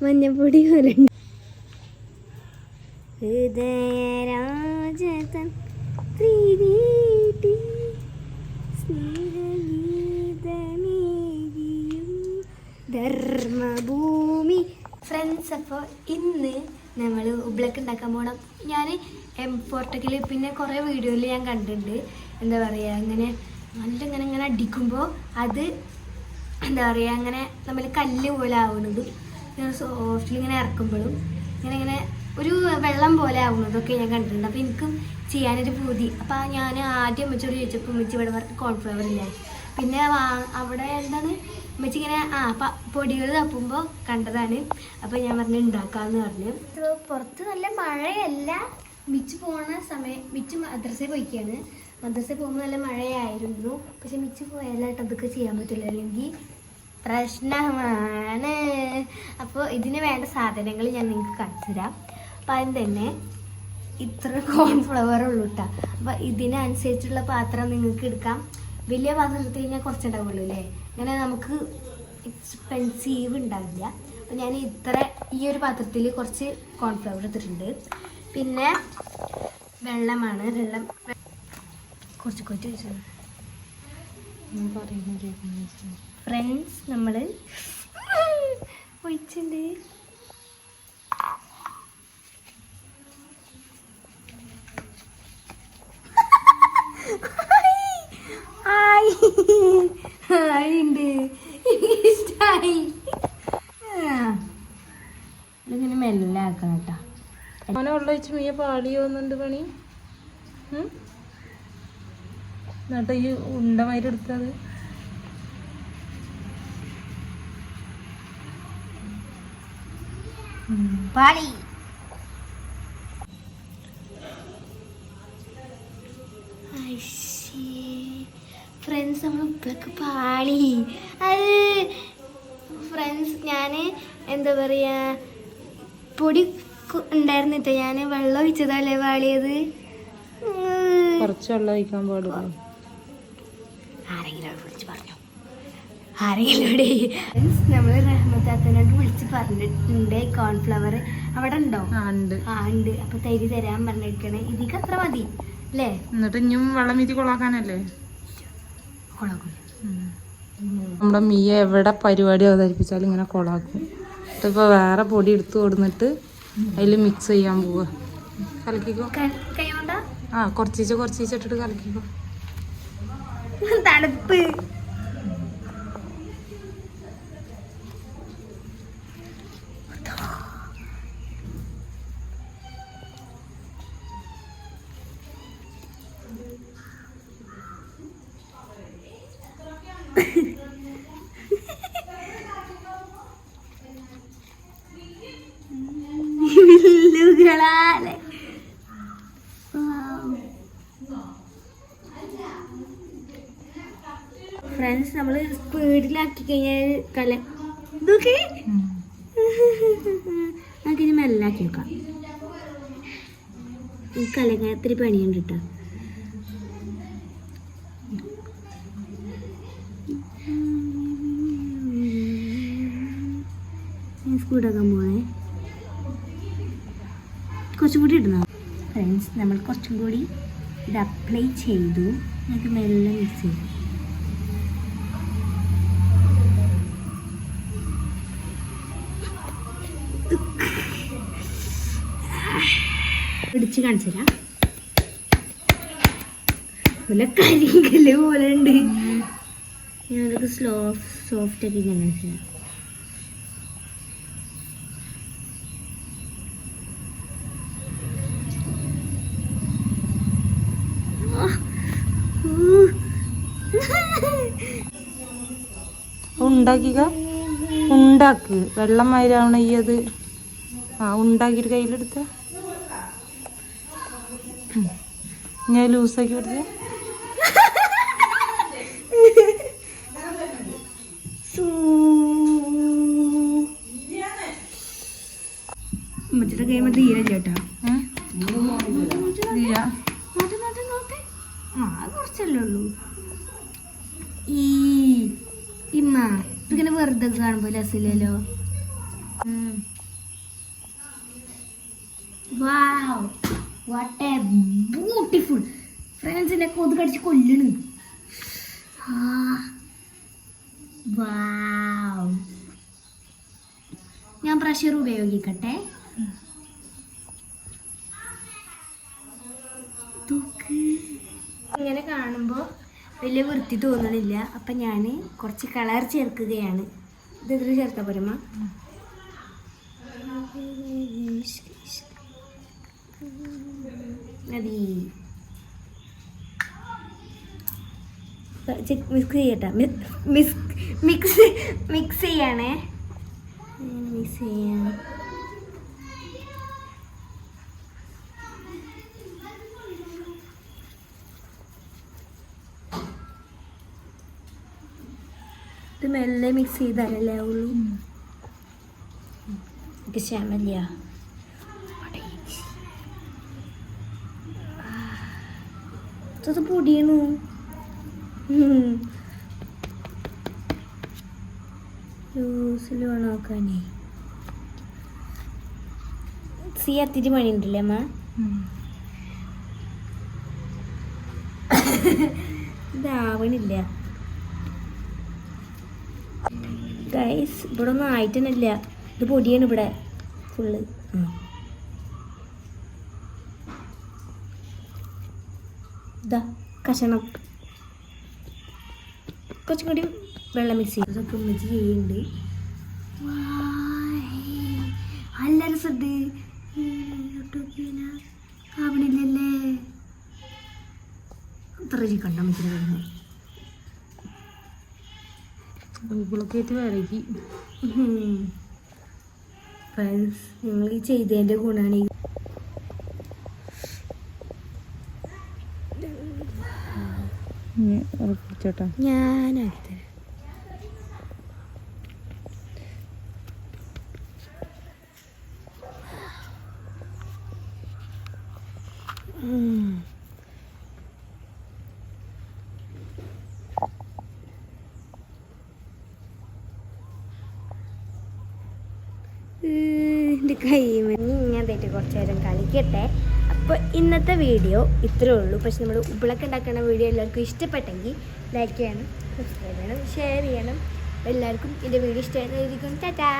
മഞ്ഞപ്പൊടി പോലെ ഉണ്ട്. ഹൃദയരാജതൻ പ്രീതി സ്നേഹഗീതമേകിയും ധർമ്മഭൂമി. ഫ്രണ്ട്സ് അപ്പോൾ ഇന്ന് നമ്മൾ ഉബ്ലക്ക് ഉണ്ടാക്കാൻ പോകണം ഞാൻ എം പോർട്ടക്കിൽ പിന്നെ കുറേ വീഡിയോയിൽ ഞാൻ കണ്ടിട്ടുണ്ട് എന്താ പറയുക ഇങ്ങനെ നല്ല ഇങ്ങനെ ഇങ്ങനെ അടിക്കുമ്പോൾ അത് എന്താ പറയുക അങ്ങനെ നമ്മൾ കല്ല് പോലെ ആവുന്നതും ഇങ്ങനെ സോഫ്റ്റിൽ ഇങ്ങനെ ഇറക്കുമ്പോഴും ഇങ്ങനെ ഇങ്ങനെ ഒരു വെള്ളം പോലെ ആവുന്നതൊക്കെ ഞാൻ കണ്ടിട്ടുണ്ട്. അപ്പോൾ എനിക്കും ചെയ്യാനൊരു പൂതി. അപ്പോൾ ഞാൻ ആദ്യം അമ്മച്ചോട് ചോദിച്ചപ്പോൾ അമ്മച്ചി ഇവിടെ വർക്ക് കോൺഫ്ലവർ ഇല്ല? പിന്നെ അവിടെ എന്താണ്? അമ്മച്ചി ഇങ്ങനെ ആ പൊടികൾ തപ്പുമ്പോൾ കണ്ടതാണ്. അപ്പോൾ ഞാൻ പറഞ്ഞു ഉണ്ടാക്കാമെന്ന് പറഞ്ഞു. പുറത്ത് നല്ല മഴയല്ല. മിച്ച് പോണ സമയം മിച്ച് മദ്രസയിൽ പോയിക്കാണ്. മദ്രസയിൽ പോകുമ്പോൾ നല്ല മഴയായിരുന്നു. പക്ഷെ മിച്ച് പോയാലായിട്ട് അതൊക്കെ ചെയ്യാൻ പറ്റില്ല അല്ലെങ്കിൽ പ്രശ്നമാണ്. അപ്പോൾ ഇതിന് വേണ്ട സാധനങ്ങൾ ഞാൻ നിങ്ങൾക്ക് കാണിച്ചു തരാം അപ്പം അതിന് തന്നെ ഇത്ര കോൺഫ്ലവർ ഉള്ളൂ കേട്ടോ അപ്പം ഇതിനനുസരിച്ചുള്ള പാത്രം നിങ്ങൾക്ക് എടുക്കാം. വലിയ പാത്രം എടുത്ത് കഴിഞ്ഞാൽ കുറച്ചുണ്ടാവുള്ളൂ അല്ലേ അങ്ങനെ നമുക്ക് എക്സ്പെൻസീവ് ഉണ്ടാവില്ല. അപ്പം ഞാൻ ഇത്ര ഈ ഒരു പാത്രത്തിൽ കുറച്ച് കോൺഫ്ലവർ എടുത്തിട്ടുണ്ട് പിന്നെ വെള്ളമാണ്. വെള്ളം കുറച്ച് കുറച്ച് വെച്ചിട്ടുണ്ട് ഫ്രണ്ട്സ് നമ്മൾ ഹായ്. ഉണ്ട്. ഇഷ്ടായി ഇതിങ്ങനെ മെല്ലെ ഒഴിച്ച് മീയ പാടിയോന്നുണ്ട് പണി? എന്നിട്ട് ഈ ഉണ്ടമാതിരി എടുത്തത് പാളി. ഫ്രണ്ട്സ് നമ്മൾ ഇപ്പൊക്കെ പാളി. അത് ഫ്രണ്ട്സ് ഞാൻ എന്താ പറയാ പൊടി ഉണ്ടായിരുന്നിട്ട് ഞാൻ വെള്ളം ഒഴിച്ചതല്ലേ പാളിയത്. കുറച്ച് വെള്ളം ഒഴിക്കാൻ പാടുള്ളൂ ആരെങ്കിലും വിളിച്ച് പറഞ്ഞു? ആരെങ്കിലും നമ്മൾ റഹ്മത്താത്തനോട് വിളിച്ച് പറഞ്ഞിട്ടുണ്ട്. കോൺഫ്ലവർ അവിടെ ഉണ്ടോ? ആ ഉണ്ട്. ആ ഉണ്ട്. അപ്പൊ തൈര് തരാൻ പറഞ്ഞിരിക്കണേ. ഇതിക്ക് അത്ര മതി അല്ലേ? എന്നിട്ട് ഇനിയും വെള്ളം വീതി കൊളാക്കാനല്ലേ? കൊളാക്കും. നമ്മുടെ മീയ എവിടെ പരിപാടി അവതരിപ്പിച്ചാലും ഇങ്ങനെ കൊളാക്കും. ഇപ്പൊ വേറെ പൊടി എടുത്തു കൊടുന്നിട്ട് അതിൽ മിക്സ് ചെയ്യാൻ പോവുക കലക്കിക്കോ. ആ കുറച്ചീച്ച കുറച്ചീച്ച ഇട്ടിട്ട് കലക്കിക്കോ. തണുപ്പ്. ഫ്രണ്ട്സ് നമ്മൾ സ്പീഡിലാക്കി കഴിഞ്ഞാൽ കല ഇതൊക്കെ? നമുക്കിനി മെല്ലാക്കി വെക്കാം. ഈ കലങ്ങാൻ ഇത്തിരി പണിയുണ്ട് കേട്ടോ. സ്പീഡാക്കാൻ പോണേ കുറച്ചും കൂടി ഇടണം. ഫ്രണ്ട്സ് നമ്മൾ കുറച്ചും കൂടി ഇത് അപ്ലൈ ചെയ്തു. നമുക്ക് മെല്ലെ മിക്സ് ചെയ്തു കരിങ്കല്ല് പോലെ ഉണ്ട് സ്ലോ സോഫ്റ്റ് ഉണ്ടാക്കിക്ക ഉണ്ടാക്ക്. വെള്ളം മാതിരിയാവണ ഈ അത്. ആ ഉണ്ടാക്കിയിട്ട് കയ്യിലെടുത്ത. ഞാൻ ലൂസാക്കി കൊടുത്ത. ഗെയിം മറ്റേ ചേട്ടാ. അത് കുറച്ചല്ലേ ഉള്ളൂ. ഈ ഇമ്മ വെറുതെ കാണുമ്പോൾ രസില്ലല്ലോ വാവ് വാട്ട് എ ബ്യൂട്ടിഫുൾ ഫ്രണ്ട്സിനെ കൊതു കടിച്ച് കൊല്ലണ് ഞാൻ പ്രഷർ ഉപയോഗിക്കട്ടെ. ഇങ്ങനെ കാണുമ്പോൾ വലിയ വൃത്തി തോന്നണില്ല. അപ്പം ഞാൻ കുറച്ച് കളർ ചേർക്കുകയാണ്. ഇത് ഇതിൽ ചേർത്താൽ പോരമ്മ മതി മിക്സ് ചെയ്യട്ടെ മിക്സ് മിക്സ് മിക്സ് ചെയ്യണേ മിക്സ് ചെയ്യാം ഇത് മെല്ലെ മിക്സ് ചെയ്താലല്ലേ ഉള്ളൂ എനിക്ക് ക്ഷമല്ല ഇത് പൊടിയണു? ജ്യൂസിൽ വേണം നോക്കാനേ? സി അത്തിരി മണി ഉണ്ടല്ലേ അമ്മ? ഇതാവണില്ല. ഗൈസ് ഇവിടെ ഒന്നും ആയിട്ടന്നില്ല ഇത് പൊടിയാണ് ഇവിടെ. ഫുള്ള് ഇതാ കഷണം. കുറച്ചും കൂടി വെള്ളം മിക്സ് ചെയ്യും. അതൊക്കെ ഉമ്മച്ചി ചെയ്യുന്നുണ്ട്. നല്ല രസമുണ്ട് ആവണില്ലല്ലേ? അത്ര കണ്ട അമ്മച്ചിനെ കഴിഞ്ഞു ഗൂഗിളൊക്കെ ആയിട്ട് വരകി ഫ്രണ്ട്സ് നിങ്ങൾ ഈ ചെയ്തതിന്റെ ഗുണമാണ് ഉറപ്പിച്ചോട്ടാ. ഞാനാക്കി തരാം. എന്റെ കൈ ഞാൻ തെറ്റി കുറച്ച് നേരം കളിക്കട്ടെ. അപ്പോൾ ഇന്നത്തെ വീഡിയോ ഇത്രേ ഉള്ളൂ. പക്ഷെ നമ്മൾ ഉപ്പിളൊക്കെ ഉണ്ടാക്കുന്ന വീഡിയോ എല്ലാവർക്കും ഇഷ്ടപ്പെട്ടെങ്കിൽ ലൈക്ക് ചെയ്യണം സബ്സ്ക്രൈബ് ചെയ്യണം ഷെയർ ചെയ്യണം. എല്ലാവർക്കും എന്റെ വീഡിയോ ഇഷ്ടമായിരിക്കും ടാറ്റാ.